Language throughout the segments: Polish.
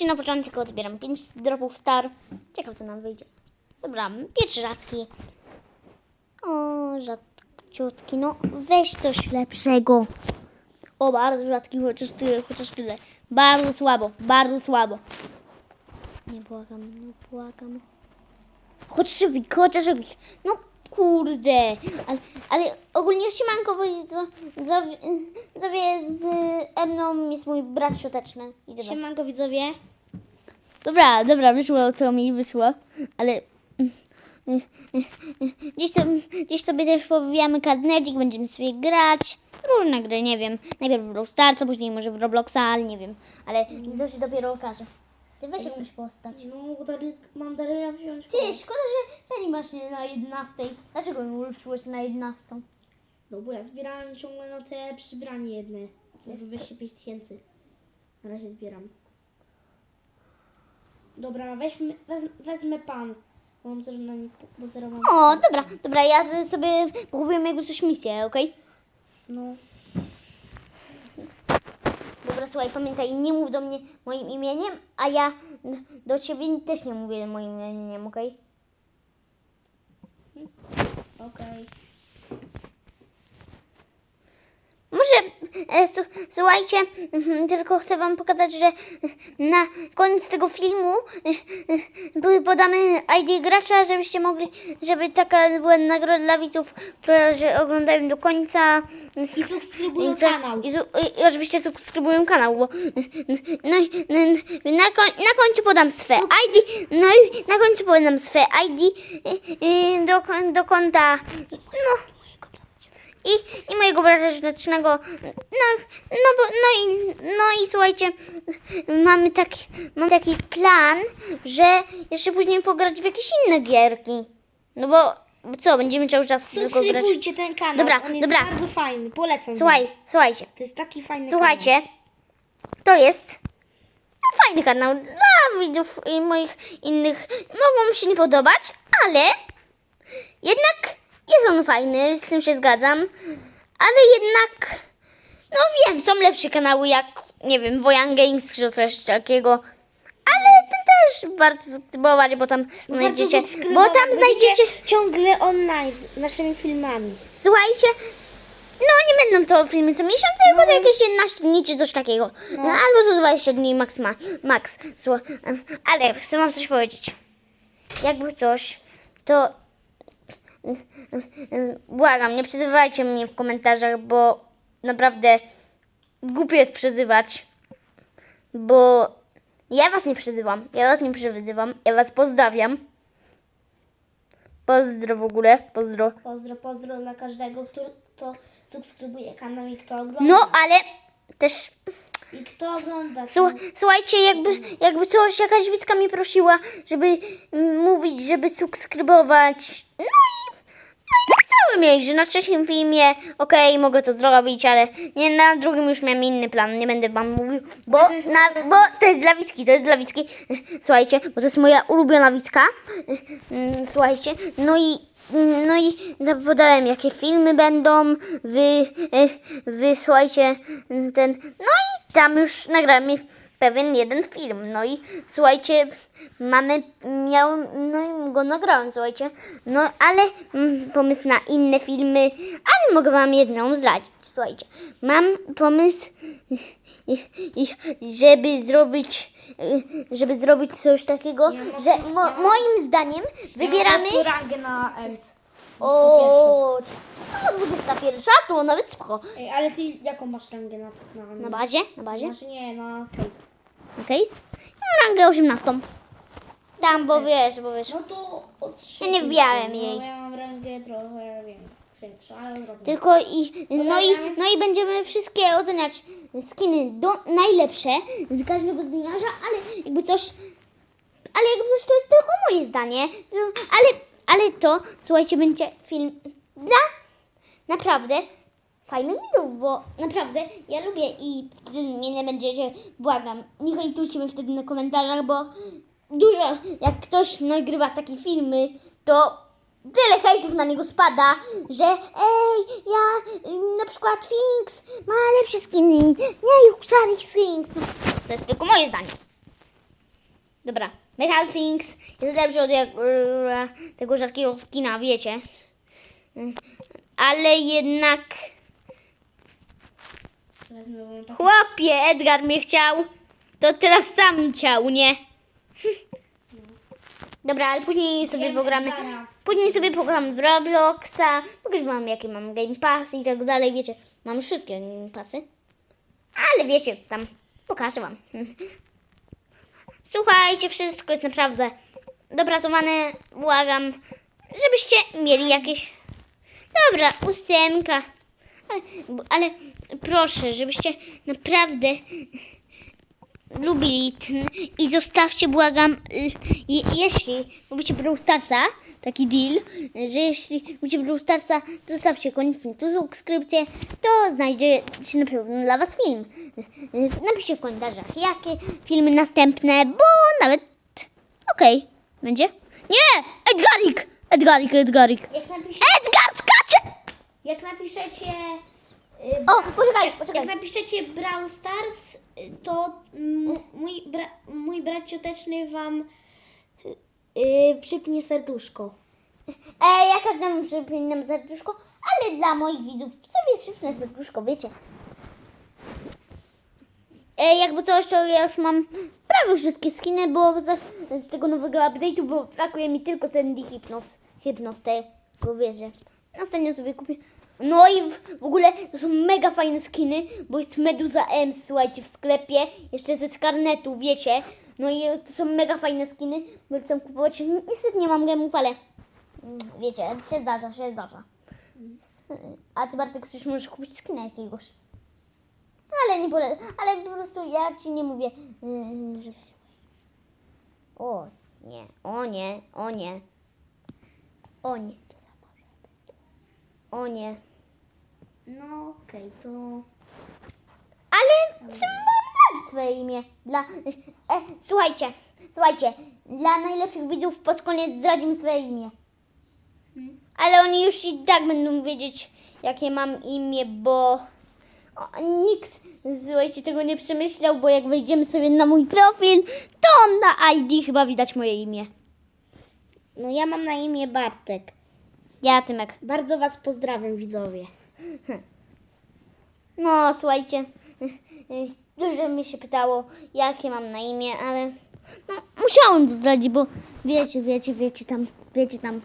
Czy na początek odbieram 5 dropów star. Ciekaw co nam wyjdzie. Dobra, pierwszy rzadki. O, rzadciutki. No, weź coś lepszego. O, bardzo rzadki, chociaż tyle, chociaż tyle. Bardzo słabo, bardzo słabo. Nie błagam, nie błagam. Chodź szybik, chociaż szybik. No kurde. Ale, ale ogólnie siemanko, bo widzowie z Emną jest mój brat świąteczny. Idzie do- Siemanko widzowie. Dobra, dobra, wyszło to mi, wyszło, ale gdzieś, to, gdzieś sobie też pobijamy kartnecik, będziemy sobie grać. Różne gry, nie wiem. Najpierw w Brawl Starsa, później może w Robloxa, ale nie wiem. Ale to się dopiero okaże. Ty weź jakąś postać. No, dary, mam Daryla wziąć. Ty, szkoda, że Penny masz nie na 11. Dlaczego mi ulepszyłeś na 11? No bo ja zbierałem ciągle na te przybranie jedne. Co za 25 tysięcy. Na razie zbieram. Dobra, weźmy, wez, wezmę pan. Mam zero na nich, bo zero mam. O, dobra, dobra, ja sobie pochowuję jakby coś misję, okej? No, Dobra, słuchaj, pamiętaj, nie mów do mnie moim imieniem, a ja do ciebie też nie mówię moim imieniem, okej? okej. Może, e, słuchajcie, mhm, tylko chcę wam pokazać, że na koniec tego filmu e, e, były podane ID gracza, żebyście mogli, żeby taka była nagroda dla widzów, którzy oglądają do końca. I subskrybują I to- kanał. I, i, oczywiście subskrybują kanał, bo no, no, i na, koń, na końcu podam swe ID, no i na końcu podam swe ID do, do konta, no i, i mojego brata świątecznego, no, no, bo, no, i, no i słuchajcie, mamy taki, mamy taki plan, że jeszcze później pograć w jakieś inne gierki, no bo co, będziemy cały czas tylko grać. Subskrybujcie ten kanał. Dobra, On jest dobra. bardzo fajny. Polecam. Słuchaj, słuchajcie. To jest taki fajny Słuchajcie, to jest no, fajny kanał dla widzów i moich innych. Mogą mi się nie podobać, ale jednak jest on fajny, z tym się zgadzam. Ale jednak, no wiem, są lepsze kanały jak, nie wiem, Wojan Games czy coś takiego. Ale ten też warto subskrybować, bo tam No znajdziecie, bo tam znajdziecie, ciągle online z naszymi filmami. Słuchajcie, no nie będą to filmy co miesiąc, tylko to jakieś 11 dni czy coś takiego. No. No. Albo co 20 dni max. ma- max. Słu- Ale chcę wam coś powiedzieć. Jakby coś, to błagam, nie przyzywajcie mnie w komentarzach, bo naprawdę głupio jest przyzywać. Bo ja was nie przyzywam, ja was nie przyzywam, ja was pozdrawiam. Pozdro w ogóle, pozdro. Pozdro, pozdro dla każdego, kto, kto subskrybuje kanał i kto ogląda. No, ale też I kto ogląda. słu- słuchajcie, jakby, jakby coś, jakaś wiska mnie prosiła, żeby mm, mówić, żeby subskrybować. No i, no i napisałem jej, że na trzecim filmie, okej, mogę to zrobić, ale nie na drugim już miałem inny plan, nie będę wam mówił, bo, na, bo to jest dla wiski, to jest dla wiski. Słuchajcie, bo to jest moja ulubiona wiska. Mm, Słuchajcie, no i no i podałem jakie filmy będą, wy, e, wy słuchajcie, ten, no i tam już nagrałem pewien jeden film, no i słuchajcie, mamy, miałem, no i go nagrałem, słuchajcie, no ale mm, pomysł na inne filmy, ale mogę wam jedną zdradzić, słuchajcie, mam pomysł, żeby zrobić, żeby zrobić coś takiego, że mo, moim zdaniem wybieramy... Ja na ELS. O, no 21, to nawet spoko. Ej, ale ty jaką masz rangę na... Na, Na bazie? Na bazie? Znaczy nie, na case. Case? Mam rangę 18. Dam, bo wiesz, bo wiesz. No to od Ja nie wbijałem no, jej. Ja mam rangę trochę większą, ale zrobię. Tylko i, no i, no i będziemy wszystkie oceniać skiny do, najlepsze z każdego dniarza, ale jakby coś, ale jakby coś to jest tylko moje zdanie, No, ale, ale to, słuchajcie, będzie film dla naprawdę fajnych widzów, bo naprawdę ja lubię i wtedy mnie nie będziecie, błagam, nie hejtujcie mnie wtedy na komentarzach, bo dużo, jak ktoś nagrywa takie filmy, to tyle hejtów na niego spada, że ej, ja y, na przykład Finks ma lepsze skiny, nie Juxarix Finks. No, to jest tylko moje zdanie. Dobra, Metal Things jest lepszy od tego rzadkiego skina, wiecie. Mm, Ale jednak, Chłopie, Edgar mnie chciał, to teraz sam chciał, nie? Dobra, ale później sobie pogramy. Później sobie pogramy w Robloxa, pokażę wam jakie mam Game Passy i tak dalej, wiecie, mam wszystkie Game Passy. Ale wiecie, tam pokażę wam. Słuchajcie, wszystko jest naprawdę dopracowane, błagam, żebyście mieli jakieś... Dobra, ósemka. Ale, ale proszę, żebyście naprawdę lubili ten i zostawcie, błagam, je- jeśli lubicie Brawl Starsa, taki deal, że jeśli lubicie Brawl Starsa, to zostawcie koniecznie tu subskrypcję, to znajdzie się na pewno dla Was film. Napiszcie w komentarzach, jakie filmy następne, bo nawet, okej, będzie? Nie! Edgarik! Edgarik, Edgarik. Jak, napisze, Edgar skacze! jak napiszecie... O, poczekaj, poczekaj. Jak napiszecie Brawl Stars, to mm, mój, bra, mój brat cioteczny wam y, przypnie serduszko. E, ja każdemu przypinam serduszko, ale dla moich widzów sobie przypnę serduszko, wiecie. E, jakby to ja już mam prawie wszystkie skiny, bo z, z tego nowego update'u, bo brakuje mi tylko Sandy Hypnos. Hypnos tego, wiecie. Ostatnio sobie kupię. No i w, ogóle to są mega fajne skiny, bo jest Meduza M, słuchajcie, w sklepie, jeszcze ze skarnetu, wiecie. No i to są mega fajne skiny, bo chcę kupować. Niestety nie mam gemów, ale Mm, Wiecie, się zdarza, się zdarza. A ty Bartek przecież możesz kupić skina jakiegoś. Ale nie pole... ale po prostu ja ci nie mówię, yy, że... O nie, o nie, o nie. O nie. O nie. No okej, to... Ale chcę wam znać swoje imię. Dla... E, słuchajcie, słuchajcie. Dla najlepszych widzów pod koniec zdradzimy swoje imię. Hmm. Ale oni już i tak będą wiedzieć, jakie mam imię, bo o, nikt, słuchajcie, tego nie przemyślał, bo jak wejdziemy sobie na mój profil, to na ID chyba widać moje imię. No ja mam na imię Bartek. Ja, Tymek. Bardzo was pozdrawiam widzowie. No, słuchajcie, dużo mnie się pytało, jakie mam na imię, ale no, musiałem to zdradzić, bo wiecie, wiecie, wiecie tam, wiecie tam,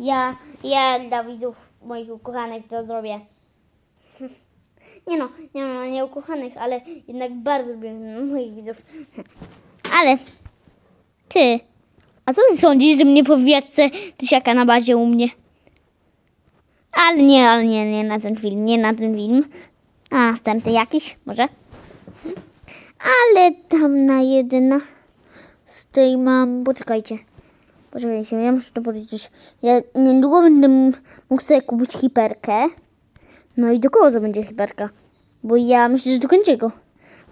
ja, ja dla widzów moich ukochanych to zrobię. Nie no, nie no, nie ukochanych, ale jednak bardzo lubię moich widzów. Ale, ty, a co ty sądzisz, że mnie po wbijacce tysiaka na bazie u mnie? Ale nie, ale nie, nie na ten film, nie na ten film. A następny jakiś, może? Ale tam na jedna z tej mam... Poczekajcie. Poczekajcie, ja muszę to policzyć. Ja niedługo będę mógł sobie kupić hiperkę. No i do kogo to będzie hiperka? Bo ja myślę, że do Kęciego.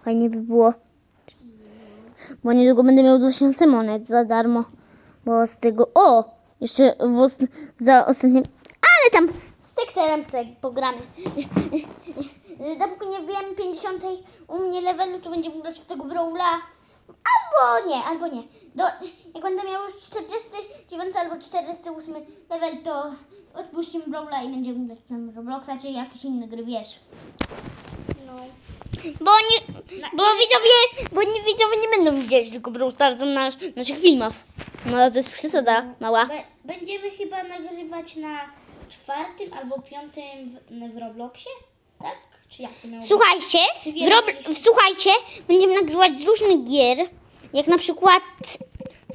Fajnie by było. Bo niedługo będę miał 2000 monet za darmo. Bo z tego... O! Jeszcze za ostatnim... Ale tam z sektorem sobie pogramy. Dopóki nie wbijemy 50 u mnie levelu, to będziemy grać w tego Brawla. Albo nie, albo nie. Do, jak będę miał już 49 albo 48 level, to odpuścimy Brawla i będziemy grać w ten Robloxa, czy jakieś inne gry, wiesz. No. Bo nie, bo widzowie, bo nie, widzowie nie będą widzieć tylko Brawl Starsa na naszych filmach. No to jest przesada mała. Be- będziemy chyba nagrywać na czwartym albo piątym w, w Robloxie? Tak? Czy jak to miało? Słuchajcie, Czy w Rob, słuchajcie, będziemy nagrywać z różnych gier, jak na przykład,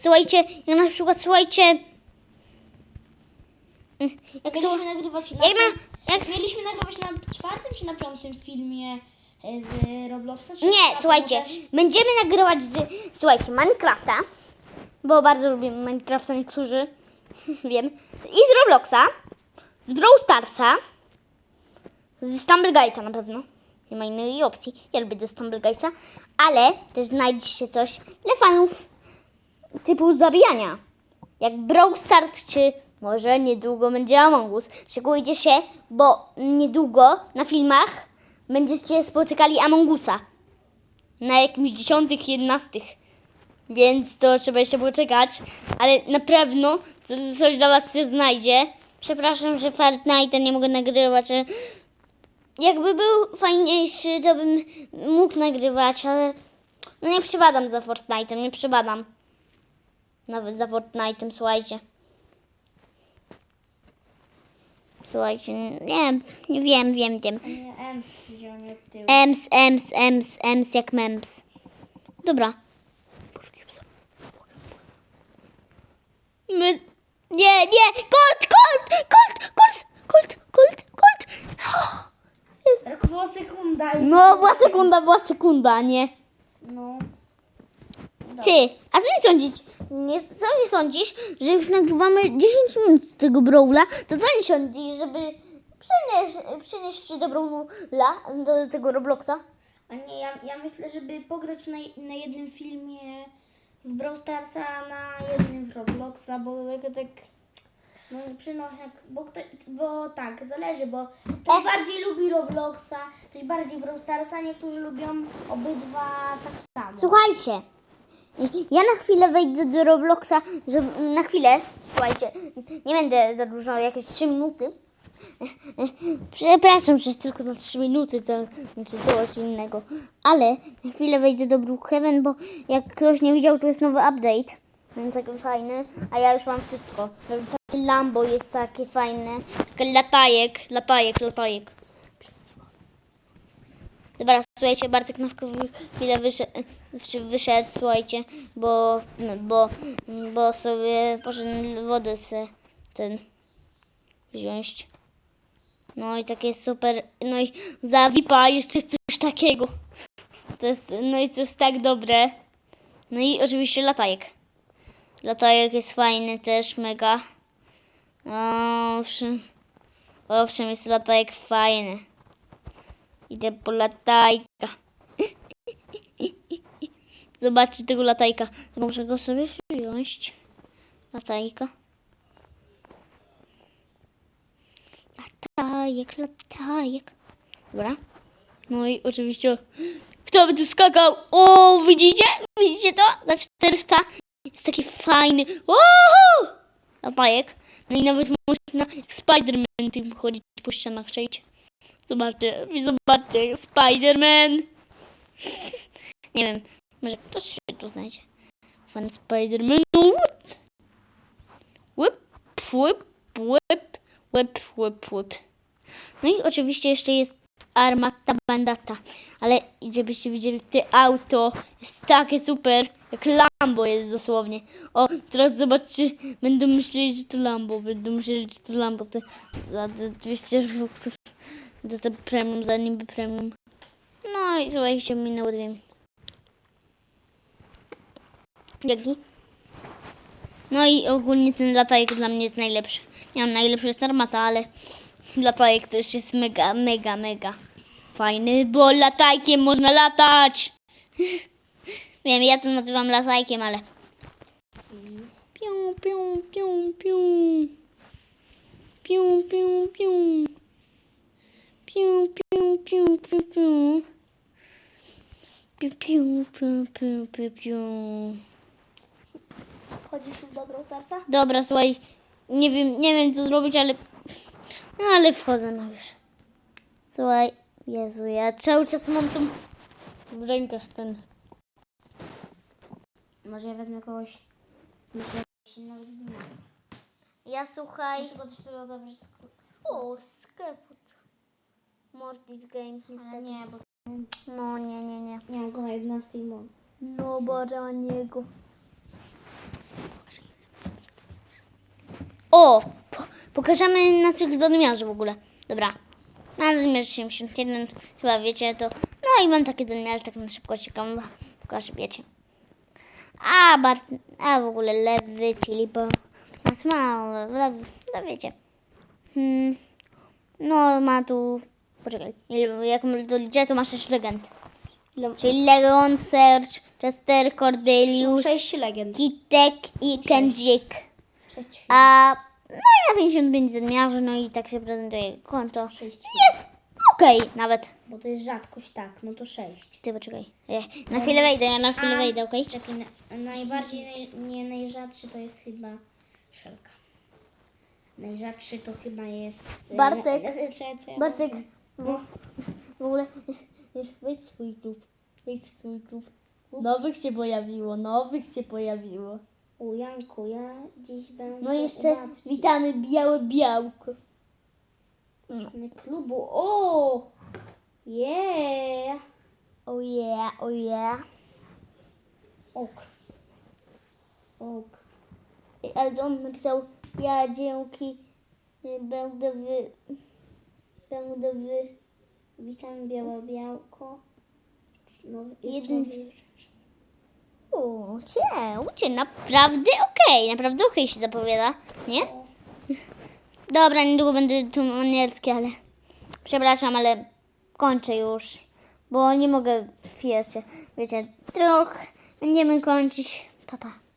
słuchajcie, jak na przykład, słuchajcie, jak, są, Mieliśmy nagrywać na, jak, na, jak Mieliśmy nagrywać na czwartym czy na piątym filmie e, z Robloxa? Czy Nie, słuchajcie, też? będziemy nagrywać z, słuchajcie, Minecrafta, bo bardzo lubię Minecrafta niektórzy, wiem, i z Robloxa, z Brawl Starsa, z Stumble Guysa na pewno, nie ma innej opcji, ja lubię ze Stumble Guysa, ale też znajdzie się coś dla fanów typu zabijania, jak Brawl Stars, czy może niedługo będzie Among Us. Szykujcie się, bo niedługo na filmach będziecie spotykali Among Usa na jakimś dziesiątych, jedenastych więc to trzeba jeszcze poczekać, ale na pewno coś dla was się znajdzie. Przepraszam, że Fortnite nie mogę nagrywać. Jakby był fajniejszy, to bym mógł nagrywać, ale no nie przebadam za Fortnite'em, nie przebadam. Nawet za Fortnite'em, słuchajcie. Słuchajcie, nie, nie wiem, wiem, wiem. Ems, ems, ems, ems jak mems. Dobra. My... Nie, nie! Colt, Colt, Colt, Colt, Colt! Jest. Tak była sekunda. i- No, była sekunda, była sekunda, nie? No. Ty, a co nie sądzisz? Nie, co nie sądzisz, że już nagrywamy 10 minut z tego Brawla? To co nie sądzisz, żeby przenieść, przenieść się do Brawla, do tego Robloxa? A nie, ja, ja myślę, żeby pograć na, na jednym filmie w Brawl Starsa, a na jednym w Robloxa, bo tego tak no przynośnik, bo, kto, bo tak, zależy, bo ktoś bardziej lubi Robloxa, ktoś bardziej Brawl Starsa, niektórzy lubią obydwa tak samo. Słuchajcie, ja na chwilę wejdę do Robloxa, żeby na chwilę, słuchajcie, nie będę za dużo, jakieś 3 minuty. Przepraszam, że tylko na 3 minuty to czy coś innego, ale na chwilę wejdę do Brookhaven, bo jak ktoś nie widział, to jest nowy update, więc taki fajny, a ja już mam wszystko. Lambo jest takie fajne, latajek, latajek, latajek. Dobra, słuchajcie, Bartek na chwilę wyszedł, wyszedł słuchajcie, bo, bo, bo sobie poszedł wodę se ten wziąć. No i takie super, no i za VIPa jeszcze coś takiego. To jest, no i to jest tak dobre. No i oczywiście latajek. Latajek jest fajny też, mega. Owszem, owszem jest latajek fajny. Idę po latajka. Zobaczcie tego latajka. Muszę go sobie wziąć. Latajka. Latajek, latajek. Dobra. No i oczywiście. Kto by tu skakał? O, widzicie? Widzicie to? Za 400. Jest taki fajny. Woohoo! Latajek. No i nawet można jak Spider-Man tym chodzić po ścianach przejść. Zobaczcie, zobaczcie, Spider-Man. Nie wiem, może ktoś się tu znajdzie. Fan Spider-Man. Whip, whip, whip, whip, whip, whip. No i oczywiście jeszcze jest Armata Bandata. Ale żebyście widzieli, te auto jest takie super, jak Lambo jest dosłownie. O, teraz zobaczcie, będą myśleli, że to Lambo, będą myśleli, że to Lambo. Te, za te 200 fuksów za te premium, za niby premium. No i słuchajcie, minęło dwie. Jaki? No i ogólnie ten latajek dla mnie jest najlepszy. Nie mam najlepszy jest armata, ale latajek też jest mega, mega, mega fajny, bo latajkiem można latać. Wiem, ja to nazywam latajkiem, ale... Piu, piu, piu, piu. Piu, piu, piu. Piu, piu, piu, piu, piu. Piu, piu, piu, piu, piu, piu. Chodzisz już do Brawl Starsa? Dobra, słuchaj, nie wiem, nie wiem co zrobić, ale... No, ale wchodzę no już. Słuchaj, Jezu, ja cały czas mam tu w rękach ten... Może ja wezmę kogoś. Myślę, że nawet nie. Ja słuchaj... O, sklepu. Mortis Game, niestety. Ale nie, bo No, nie, nie, nie. nie mam go na 11 i mam. No, baraniego. O! Po, pokażemy naszych zadmiarzy w ogóle. Dobra. Mam zadmiarz 71, chyba wiecie to. No i mam takie zadmiarze, tak na szybko ciekam. Pokażę, wiecie. A, bar, a w ogóle lewy, czyli bo nas mało, lewy, no wiecie. Hmm. No, ma tu, poczekaj, jak to liczę, to ma 6 legend. Czyli Leon, Serge, Chester, Cordelius, 6 legend. Kitek i Kendrick. 6. A no i na 55 zadmiarzy, no i tak się prezentuje konto. 6. Jest okej nawet. bo to jest rzadkość, tak, no to 6. Ty poczekaj. Ja na chwilę wejdę, ja na chwilę A, wejdę, okej? Czekaj, na, najbardziej, naj, nie najrzadszy to jest chyba szelka. Najrzadszy to chyba jest... e, Bartek. e, e, czekaj, co ja Bartek, bo w ogóle wejdź w swój klub. Wejdź w swój klub. Nowych się pojawiło, nowych się pojawiło. U Janku, ja dziś będę No u jeszcze babci. witamy białe białko. Na klubu, o! Yeah! Oh yeah, oh yeah. Ok. Ok. Ale on napisał, ja dzięki y, będę wy... Będę wy... Witam białe białko. No, Jeden- Jeden... Ucie, ucie, naprawdę okej, naprawdę okej się zapowiada, nie? Dobra, niedługo będę tu angielski, ale przepraszam, ale kończę już, bo nie mogę jeszcze, wiecie, trochę będziemy kończyć, papa. Pa.